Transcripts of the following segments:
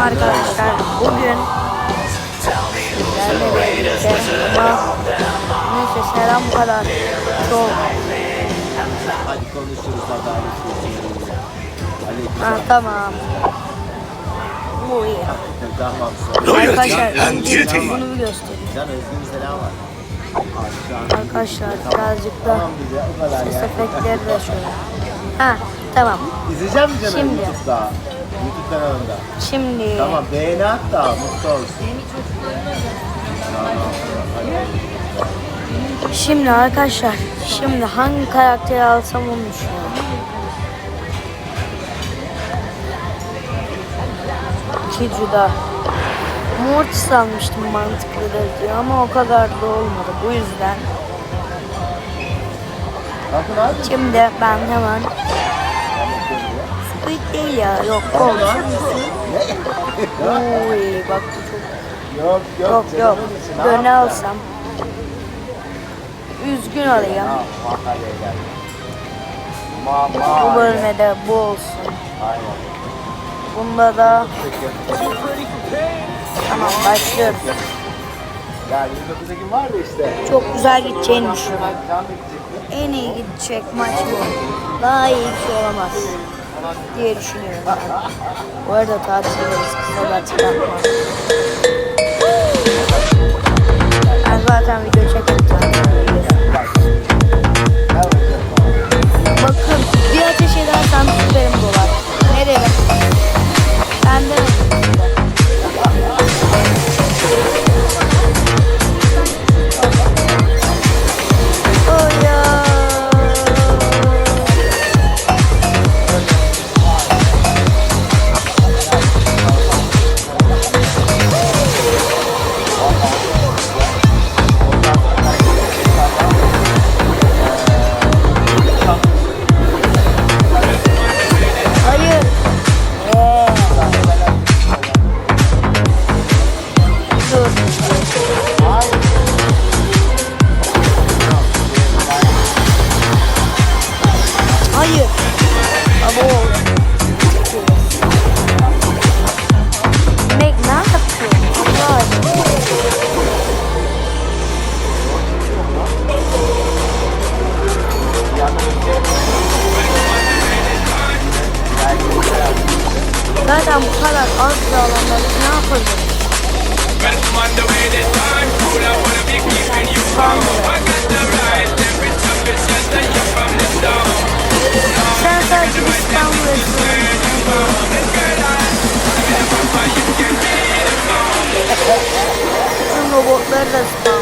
arkadaşlar. Bugün sizlerle birlikte neyse selam bu kadar. Çok. Hadi konuşuruz adalet. Ha, tamam. Bu iyi. Tamam. Arkadaşlar bunu bir göstereyim. Arkadaşlar birazcık da ses efektleri de şöyle. Ha tamam. İzleyeceğim mi canım Şimdi. YouTube'da? YouTube kanalında. Şimdi Tamam beğeni at da mutlu olsun. şimdi arkadaşlar şimdi hangi karakteri alsam onu düşünüyorum. Kiju'da. Mortis almıştım mantıklıdır diye ama o kadar da olmadı bu yüzden. Şimdi ben hemen Squid değil ya yok Gold. Uy bak bu çok Yok yok. yok yok. Döne alsam. Üzgün. Ma Bu bölmede bu olsun. Aynen. Bunda da tamam başlıyoruz. Ya 29 Ekim var da işte. Çok güzel gideceğini düşünüyorum. En iyi gidecek maç bu. Daha iyi bir şey olamaz diye düşünüyorum ben. Bu arada tatilderiz kısa da çıkartma. Ben zaten video çekip Zaten bu kadar az bir alanda ne yapabilirim? Sen sadece bir İstanbul Tüm robotları da spawn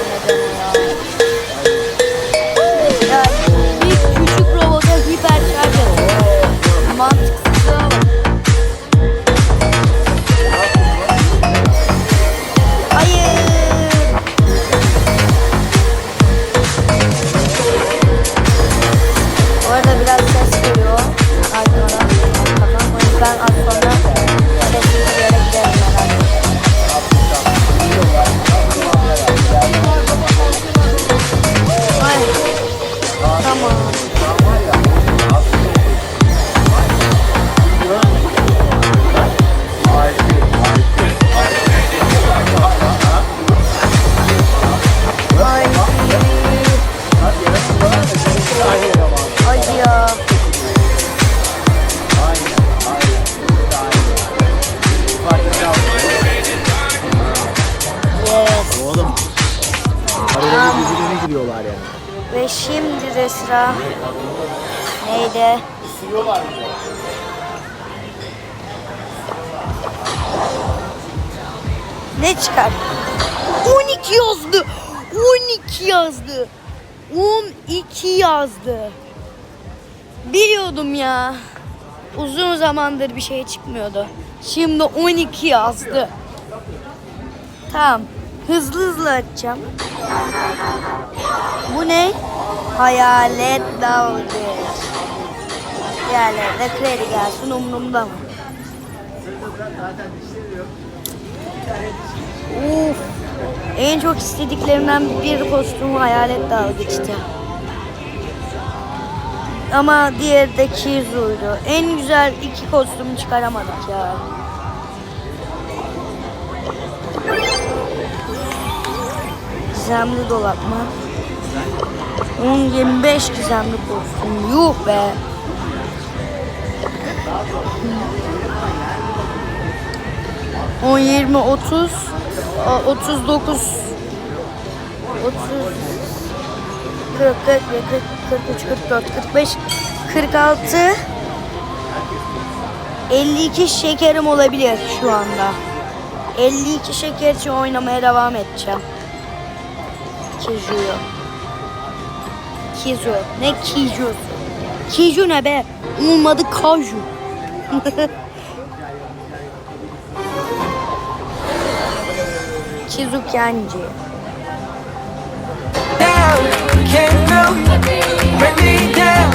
Araya birbirine giriyorlar yani. Ve şimdi de sıra neydi? Isırıyorlar. Ne çıkar? 12 yazdı. 12 yazdı. 12 yazdı. Biliyordum ya. Uzun zamandır bir şey çıkmıyordu. Şimdi 12 yazdı. Tamam. Hızlı hızlı açacağım. Bu ne? Hayalet dalgıç. Yerlerde kredi gelsin umurumda mı? Uf. En çok istediklerimden bir kostüm hayalet dalgıçtı. Ama diğeri de Kizu'ydu. En güzel iki kostümü çıkaramadık ya. Gizemli dolap mı? 10-25 gizemli kostüm. Yuh be. On yirmi otuz otuz dokuz otuz kırk kırk kırk kırk üç kırk dört kırk şekerim olabilir şu anda. 52 şeker oynamaya devam edeceğim. Kiju'yu. Kizu. Ne Kiju'su? Kiju ne be? Olmadı Kaju. Can't no, bring me down,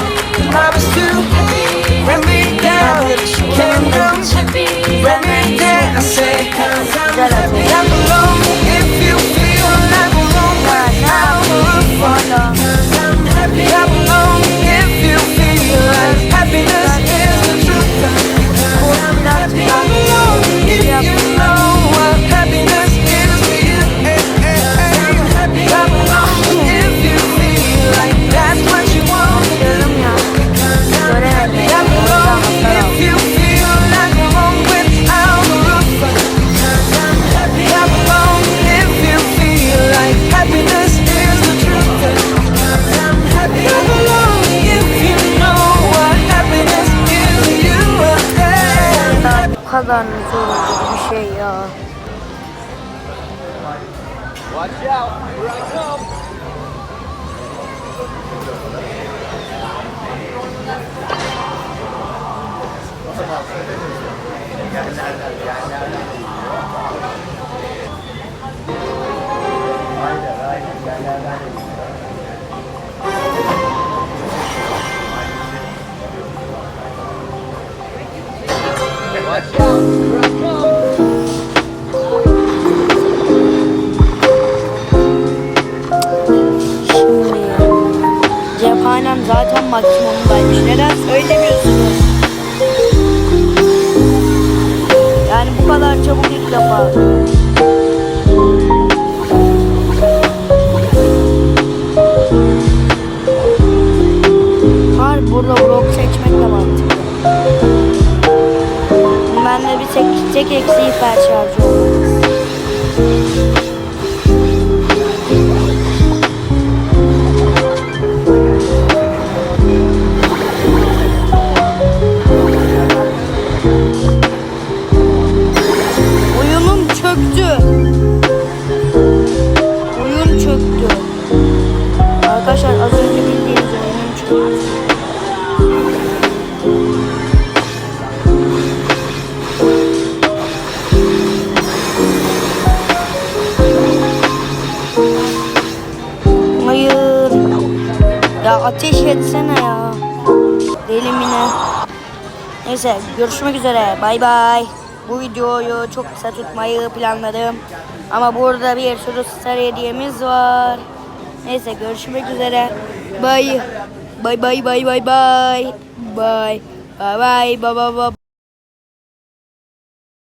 Şimdi cephanem zaten maksimumdaymış. Neden söylemiyorsunuz? Yani bu kadar çabuk ilk defa. Var burada blok seçmek de mantıklı. Bende bir tek, tek eksiği hiper şarjı. Ateş etsene ya. Deli mi ne? Neyse görüşmek üzere. Bay bay. Bu videoyu çok kısa tutmayı planladım. Ama burada bir sürü star hediyemiz var. Neyse görüşmek üzere. Bay. Bay bay bay bay bay. Bay. Bay bay bay bay.